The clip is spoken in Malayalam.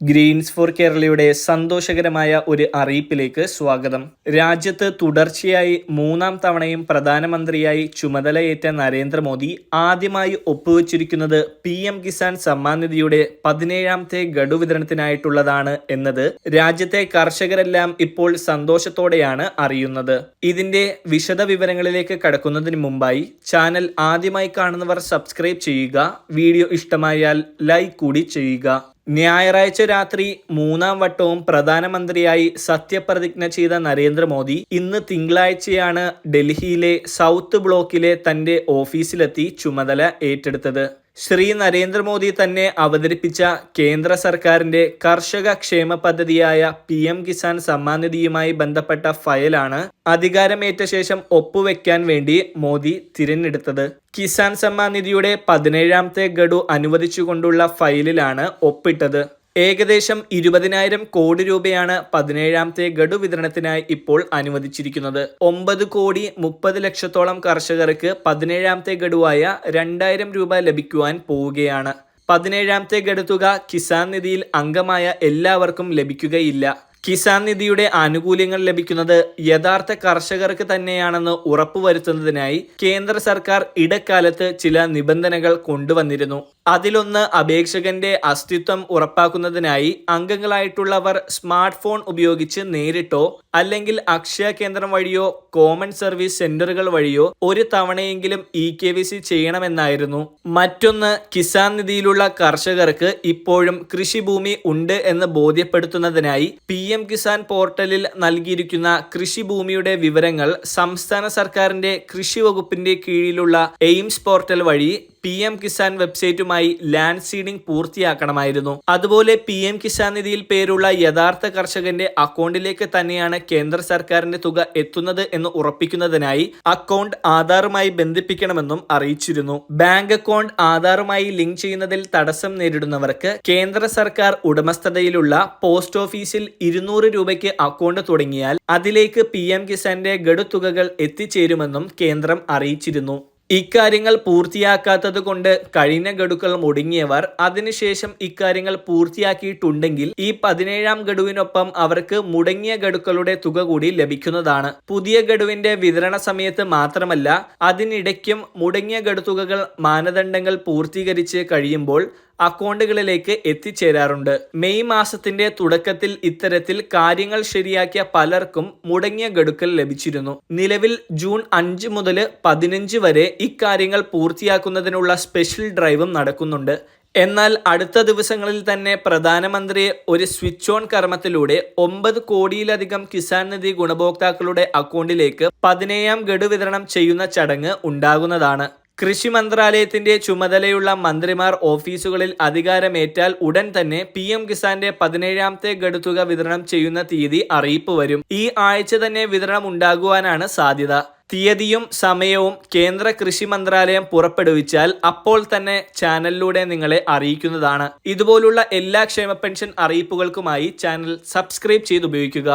ഗ്രീൻസ് ഫോർ കേരളയുടെ സന്തോഷകരമായ ഒരു അറിയിപ്പിലേക്ക് സ്വാഗതം. രാജ്യത്ത് തുടർച്ചയായി മൂന്നാം തവണയും പ്രധാനമന്ത്രിയായി ചുമതലയേറ്റ നരേന്ദ്രമോദി ആദ്യമായി ഒപ്പുവച്ചിരിക്കുന്നത് പി എം കിസാൻ സമ്മാൻ നിധിയുടെ പതിനേഴാമത്തെ ഗഡു വിതരണത്തിനായിട്ടുള്ളതാണ് എന്നത് രാജ്യത്തെ കർഷകരെല്ലാം ഇപ്പോൾ സന്തോഷത്തോടെയാണ് അറിയുന്നത്. ഇതിന്റെ വിശദ വിവരങ്ങളിലേക്ക് കടക്കുന്നതിന് മുമ്പായി ചാനൽ ആദ്യമായി കാണുന്നവർ സബ്സ്ക്രൈബ് ചെയ്യുക വീഡിയോ ഇഷ്ടമായാൽ ലൈക്ക് കൂടി ചെയ്യുക. ഞായറാഴ്ച രാത്രി മൂന്നാം വട്ടവും പ്രധാനമന്ത്രിയായി സത്യപ്രതിജ്ഞ ചെയ്ത നരേന്ദ്രമോദി ഇന്ന് തിങ്കളാഴ്ചയാണ് ഡൽഹിയിലെ സൗത്ത് ബ്ലോക്കിലെ തന്റെ ഓഫീസിലെത്തി ചുമതല ഏറ്റെടുത്തത്. ശ്രീ നരേന്ദ്രമോദി തന്നെ അവതരിപ്പിച്ച കേന്ദ്ര സർക്കാരിന്റെ കർഷക ക്ഷേമ പദ്ധതിയായ പി എം കിസാൻ സമ്മാൻ നിധിയുമായി ബന്ധപ്പെട്ട ഫയലാണ് അധികാരമേറ്റ ശേഷം ഒപ്പുവെക്കാൻ വേണ്ടി മോദി തിരഞ്ഞെടുത്തത്. കിസാൻ സമ്മാൻ നിധിയുടെ പതിനേഴാമത്തെ ഗഡു അനുവദിച്ചുകൊണ്ടുള്ള ഫയലിലാണ് ഒപ്പിട്ടത്. ഏകദേശം ഇരുപതിനായിരം കോടി രൂപയാണ് പതിനേഴാമത്തെ ഗഡു വിതരണത്തിനായി ഇപ്പോൾ അനുവദിച്ചിരിക്കുന്നത്. ഒമ്പത് കോടി മുപ്പത് ലക്ഷത്തോളം കർഷകർക്ക് പതിനേഴാമത്തെ ഗഡുവായ രണ്ടായിരം രൂപ ലഭിക്കുവാൻ പോവുകയാണ്. പതിനേഴാമത്തെ ഗഡു തുക കിസാൻ നിധിയിൽ അംഗമായ എല്ലാവർക്കും ലഭിക്കുകയില്ല. കിസാൻ നിധിയുടെ ആനുകൂല്യങ്ങൾ ലഭിക്കുന്നത് യഥാർത്ഥ കർഷകർക്ക് തന്നെയാണെന്ന് ഉറപ്പുവരുത്തുന്നതിനായി കേന്ദ്ര സർക്കാർ ഇടക്കാലത്ത് ചില നിബന്ധനകൾ കൊണ്ടുവന്നിരുന്നു. അതിലൊന്ന് അപേക്ഷകന്റെ അസ്തിത്വം ഉറപ്പാക്കുന്നതിനായി അംഗങ്ങളായിട്ടുള്ളവർ സ്മാർട്ട് ഫോൺ ഉപയോഗിച്ച് നേരിട്ടോ അല്ലെങ്കിൽ അക്ഷയ കേന്ദ്രം വഴിയോ കോമൺ സർവീസ് സെന്ററുകൾ വഴിയോ ഒരു തവണയെങ്കിലും ഇ കെ വി സി ചെയ്യണമെന്നായിരുന്നു. മറ്റൊന്ന് കിസാൻ നിധിയിലുള്ള കർഷകർക്ക് ഇപ്പോഴും കൃഷിഭൂമി ഉണ്ട് എന്ന് ബോധ്യപ്പെടുത്തുന്നതിനായി പി എം കിസാൻ പോർട്ടലിൽ നൽകിയിരിക്കുന്ന കൃഷിഭൂമിയുടെ വിവരങ്ങൾ സംസ്ഥാന സർക്കാരിന്റെ കൃഷി വകുപ്പിന്റെ കീഴിലുള്ള എയിംസ് പോർട്ടൽ വഴി പി എം കിസാൻ വെബ്സൈറ്റുമായി ലാൻഡ് സീഡിംഗ് പൂർത്തിയാക്കണമായിരുന്നു. അതുപോലെ പി എം കിസാൻ നിധിയിൽ പേരുള്ള യഥാർത്ഥ കർഷകന്റെ അക്കൗണ്ടിലേക്ക് തന്നെയാണ് കേന്ദ്ര സർക്കാരിന്റെ തുക എത്തുന്നത് എന്ന് ഉറപ്പിക്കുന്നതിനായി അക്കൗണ്ട് ആധാറുമായി ബന്ധിപ്പിക്കണമെന്നും അറിയിച്ചിരുന്നു. ബാങ്ക് അക്കൗണ്ട് ആധാറുമായി ലിങ്ക് ചെയ്യുന്നതിൽ തടസ്സം നേരിടുന്നവർക്ക് കേന്ദ്ര സർക്കാർ ഉടമസ്ഥതയിലുള്ള പോസ്റ്റ് ഓഫീസിൽ ഇരുന്നൂറ് രൂപയ്ക്ക് അക്കൗണ്ട് തുടങ്ങിയാൽ അതിലേക്ക് പി എം കിസാന്റെ ഗഡുതുകകൾ എത്തിച്ചേരുമെന്നും കേന്ദ്രം അറിയിച്ചിരുന്നു. ഇക്കാര്യങ്ങൾ പൂർത്തിയാക്കാത്തത് കൊണ്ട് കഴിഞ്ഞ ഗഡുക്കൾ മുടങ്ങിയവർ അതിനുശേഷം ഇക്കാര്യങ്ങൾ പൂർത്തിയാക്കിയിട്ടുണ്ടെങ്കിൽ ഈ പതിനേഴാം ഗഡുവിനൊപ്പം അവർക്ക് മുടങ്ങിയ ഗഡുക്കളുടെ തുക കൂടി ലഭിക്കുന്നതാണ്. പുതിയ ഗഡുവിന്റെ വിതരണ സമയത്ത് മാത്രമല്ല അതിനിടയ്ക്കും മുടങ്ങിയ ഗഡുതുകകൾ മാനദണ്ഡങ്ങൾ പൂർത്തീകരിച്ച് കഴിയുമ്പോൾ അക്കൗണ്ടുകളിലേക്ക് എത്തിച്ചേരാറുണ്ട്. മെയ് മാസത്തിന്റെ തുടക്കത്തിൽ ഇത്തരത്തിൽ കാര്യങ്ങൾ ശരിയാക്കിയ പലർക്കും മുടങ്ങിയ ഗഡുക്കൽ ലഭിച്ചിരുന്നു. നിലവിൽ ജൂൺ അഞ്ച് മുതൽ പതിനഞ്ച് വരെ ഇക്കാര്യങ്ങൾ പൂർത്തിയാക്കുന്നതിനുള്ള സ്പെഷ്യൽ ഡ്രൈവും നടക്കുന്നുണ്ട്. എന്നാൽ അടുത്ത ദിവസങ്ങളിൽ തന്നെ പ്രധാനമന്ത്രിയെ ഒരു സ്വിച്ച് ഓൺ കർമ്മത്തിലൂടെ ഒമ്പത് കോടിയിലധികം കിസാൻ നിധി ഗുണഭോക്താക്കളുടെ അക്കൗണ്ടിലേക്ക് പതിനേഴാം ഗഡു വിതരണം ചെയ്യുന്ന ചടങ്ങ് ഉണ്ടാകുന്നതാണ്. കൃഷി മന്ത്രാലയത്തിന്റെ ചുമതലയുള്ള മന്ത്രിമാർ ഓഫീസുകളിൽ അധികാരമേറ്റാൽ ഉടൻ തന്നെ പി എം കിസാന്റെ പതിനേഴാമത്തെ ഗഡുതുക വിതരണം ചെയ്യുന്ന തീയതി അറിയിപ്പ് വരും. ഈ ആഴ്ച തന്നെ വിതരണം ഉണ്ടാകുവാനാണ് സാധ്യത. തീയതിയും സമയവും കേന്ദ്ര കൃഷി മന്ത്രാലയം പുറപ്പെടുവിച്ചാൽ അപ്പോൾ തന്നെ ചാനലിലൂടെ നിങ്ങളെ അറിയിക്കുന്നതാണ്. ഇതുപോലുള്ള എല്ലാ ക്ഷേമ പെൻഷൻ അറിയിപ്പുകൾക്കുമായി ചാനൽ സബ്സ്ക്രൈബ് ചെയ്ത് ഉപയോഗിക്കുക